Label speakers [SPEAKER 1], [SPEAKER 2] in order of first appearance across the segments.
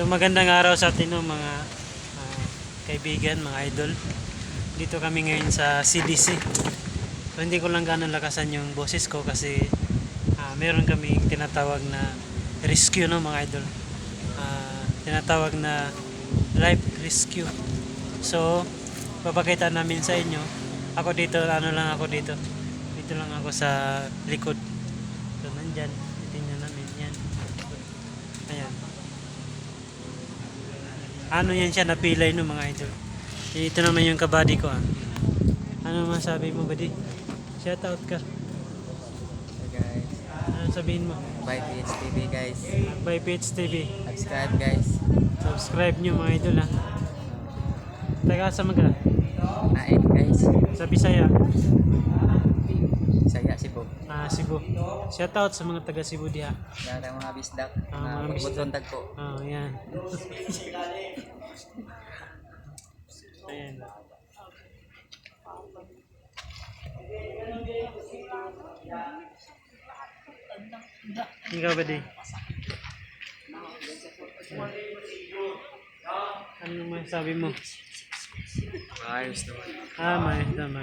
[SPEAKER 1] So magandang araw sa atin no, mga ah, kaibigan, mga idol. Dito kami ngayon sa CDC. So hindi ko lang gano'ng lakasan yung boses ko kasi ah, meron kaming tinatawag na rescue no mga idol. Ah, tinatawag na life rescue. So papakita namin sa inyo. Ako dito, ano lang ako dito. Dito lang ako sa likod. So nandyan, Ano yan siya, napilay no mga idol. Ito naman yung kabady ko ah. Ano masabi mo buddy? Shout out ka.
[SPEAKER 2] Hey guys,
[SPEAKER 1] Ano sabihin mo?
[SPEAKER 2] by PHTV guys.
[SPEAKER 1] By Page TV.
[SPEAKER 2] Subscribe guys.
[SPEAKER 1] Subscribe nyo mga idol ha. Taga sa mga
[SPEAKER 2] Nain guys.
[SPEAKER 1] sa Bisaya,
[SPEAKER 2] Saya Cebu.
[SPEAKER 1] ah, Cebu. Shout out sa mga taga Cebu diha.
[SPEAKER 2] Yan ang mga bisdak.
[SPEAKER 1] Ah, mga
[SPEAKER 2] Mga pagbuton tag ko.
[SPEAKER 1] Oh, yan. Ayan. Ikaw ba di? Ano masabi mo?
[SPEAKER 2] Ayos naman.
[SPEAKER 1] Ah, may tama.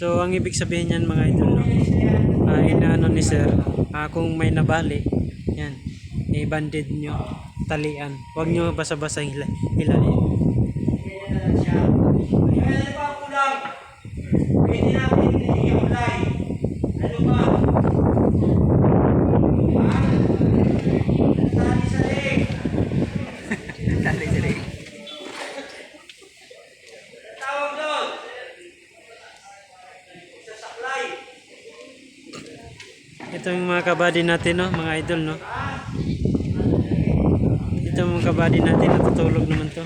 [SPEAKER 1] So, ang ibig sabihin niyan mga idol, no?
[SPEAKER 3] na.
[SPEAKER 1] Ah, inaano ni sir, ah, kung may nabali, yan, i-banded nyo, talian. Huwag nyo basa-basa hila, hilain.
[SPEAKER 3] Ganyan na lang siya. Kaya ano pa ang kulang? Pwede natin i-apply. Ano ba? Ha? Tali sa leg.
[SPEAKER 2] Dali dali.
[SPEAKER 3] Tawag doon. Sa saklay.
[SPEAKER 1] Ito yung mga kabady natin, no? Mga idol, no? Ito mga kabady natin, natutulog naman to.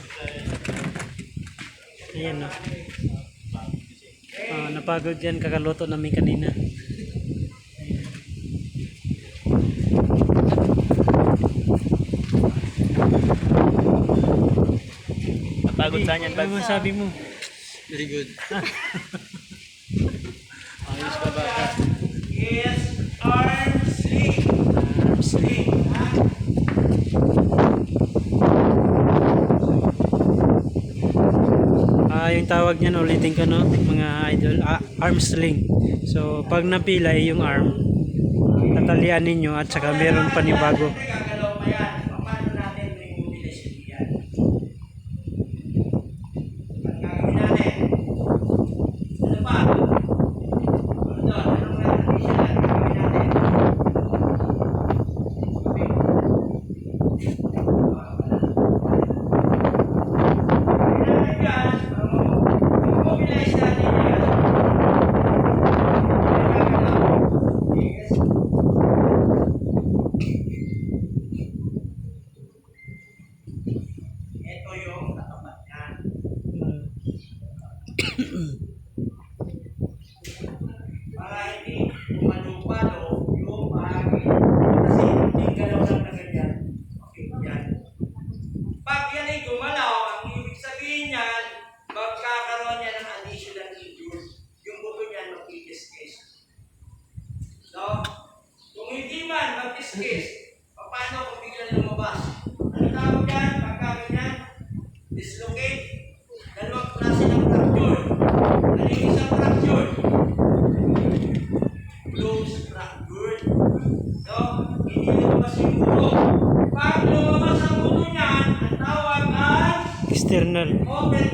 [SPEAKER 1] Ayan, no? Oh, napagod yan, kakaluto namin kanina.
[SPEAKER 2] Napagod sa niyan
[SPEAKER 1] Ano masabi mo?
[SPEAKER 2] Very good. Ayos ka ba?
[SPEAKER 3] Yes, arm sling.
[SPEAKER 1] Ah,
[SPEAKER 3] Sling. Ha?
[SPEAKER 1] Ah, yung tawag niyan ulitin ko no, mga idol, ah, arm sling. So, pag napilay yung arm, tatalian ninyo at saka meron panibago.
[SPEAKER 3] kamiskis. Paano kung biglang lumabas? Ano tawag yan? Pagka ganyan, dislocate. Dalawang klase ng fracture. Ano yung isang fracture? Close fracture. So, hindi lumabas yung ulo. Pag lumabas ang ulo niyan, ang tawag ay external. Open